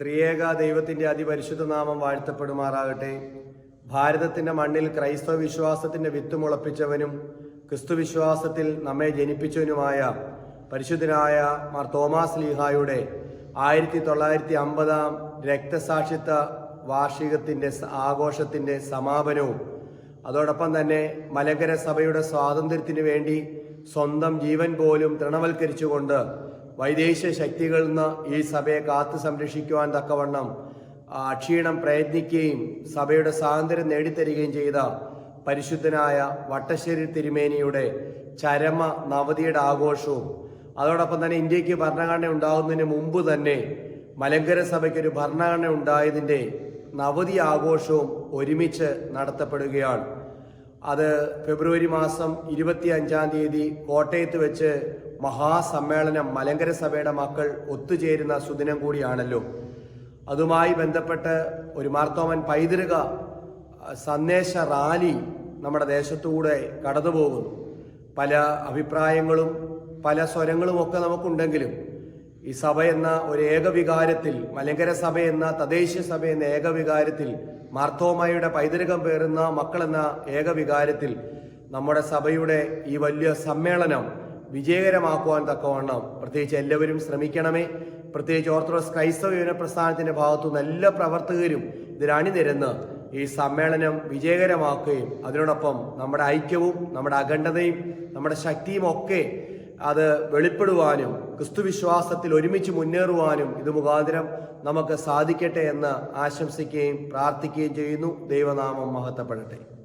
ത്രിയേക ദൈവത്തിന്റെ അതിപരിശുദ്ധ നാമം വാഴ്ത്തപ്പെടുമാറാകട്ടെ. ഭാരതത്തിന്റെ മണ്ണിൽ ക്രൈസ്തവ വിശ്വാസത്തിന്റെ വിത്ത് മുളപ്പിച്ചവനും ക്രിസ്തുവിശ്വാസത്തിൽ നമ്മെ ജനിപ്പിച്ചവനുമായ പരിശുദ്ധനായ മാർ തോമാസ് ലീഹായുടെ ആയിരത്തി തൊള്ളായിരത്തി അമ്പതാം രക്തസാക്ഷിത്വ വാർഷികത്തിന്റെ ആഘോഷത്തിന്റെ സമാപനവും അതോടൊപ്പം തന്നെ മലങ്കര സഭയുടെ സ്വാതന്ത്ര്യത്തിന് വേണ്ടി സ്വന്തം ജീവൻ പോലും തൃണവൽക്കരിച്ചുകൊണ്ട് വൈദേശിക ശക്തികളിൽ നിന്ന് ഈ സഭയെ കാത്തു സംരക്ഷിക്കുവാൻ തക്കവണ്ണം അക്ഷീണം പ്രയത്നിക്കുകയും സഭയുടെ സ്വാതന്ത്ര്യം നേടിത്തരികയും ചെയ്ത പരിശുദ്ധനായ വട്ടശ്ശേരി തിരുമേനിയുടെ ചരമ നവതിയുടെ ആഘോഷവും അതോടൊപ്പം തന്നെ ഇന്ത്യയ്ക്ക് ഭരണഘടന ഉണ്ടാകുന്നതിന് മുമ്പ് തന്നെ മലങ്കര സഭയ്ക്ക് ഒരു ഭരണഘടന ഉണ്ടായതിന്റെ നവതി ആഘോഷവും ഒരുമിച്ച് നടത്തപ്പെടുകയാണ്. അത് ഫെബ്രുവരി മാസം ഇരുപത്തി അഞ്ചാം തീയതി കോട്ടയത്ത് വെച്ച് മഹാസമ്മേളനം മലങ്കര സഭയുടെ മക്കൾ ഒത്തുചേരുന്ന സുദിനം കൂടിയാണല്ലോ. അതുമായി ബന്ധപ്പെട്ട് ഒരു മാർത്തോമൻ പൈതൃക സന്ദേശ റാലി നമ്മുടെ ദേശത്തുകൂടെ കടന്നുപോകുന്നു. പല അഭിപ്രായങ്ങളും പല സ്വരങ്ങളും ഒക്കെ നമുക്കുണ്ടെങ്കിലും ഈ സഭ എന്ന ഒരു ഏകവികാരത്തിൽ മലങ്കര സഭ എന്ന തദ്ദേശീയ സഭ എന്ന ഏകവികാരത്തിൽ മാർത്തോമായുടെ പൈതൃകം പേറുന്ന മക്കൾ എന്ന ഏകവികാരത്തിൽ നമ്മുടെ സഭയുടെ ഈ വലിയ സമ്മേളനം വിജയകരമാക്കുവാൻ തക്കവണ്ണം പ്രത്യേകിച്ച് എല്ലാവരും ശ്രമിക്കണമേ. പ്രത്യേകിച്ച് ഓർത്തഡോക്സ് ക്രൈസ്തവ യുവന പ്രസ്ഥാനത്തിന്റെ ഭാഗത്തുനിന്ന് എല്ലാ പ്രവർത്തകരും ഇതിൽ അണിനിരന്ന് ഈ സമ്മേളനം വിജയകരമാക്കുകയും അതിനോടൊപ്പം നമ്മുടെ ഐക്യവും നമ്മുടെ അഖണ്ഡതയും നമ്മുടെ ശക്തിയും ഒക്കെ അത് വെളിപ്പെടുവാനും ക്രിസ്തുവിശ്വാസത്തിൽ ഒരുമിച്ച് മുന്നേറുവാനും ഇത് മുഖാന്തരം നമുക്ക് സാധിക്കട്ടെ എന്ന് ആശംസിക്കുകയും പ്രാർത്ഥിക്കുകയും ചെയ്യുന്നു. ദൈവനാമം മഹത്വപ്പെടട്ടെ.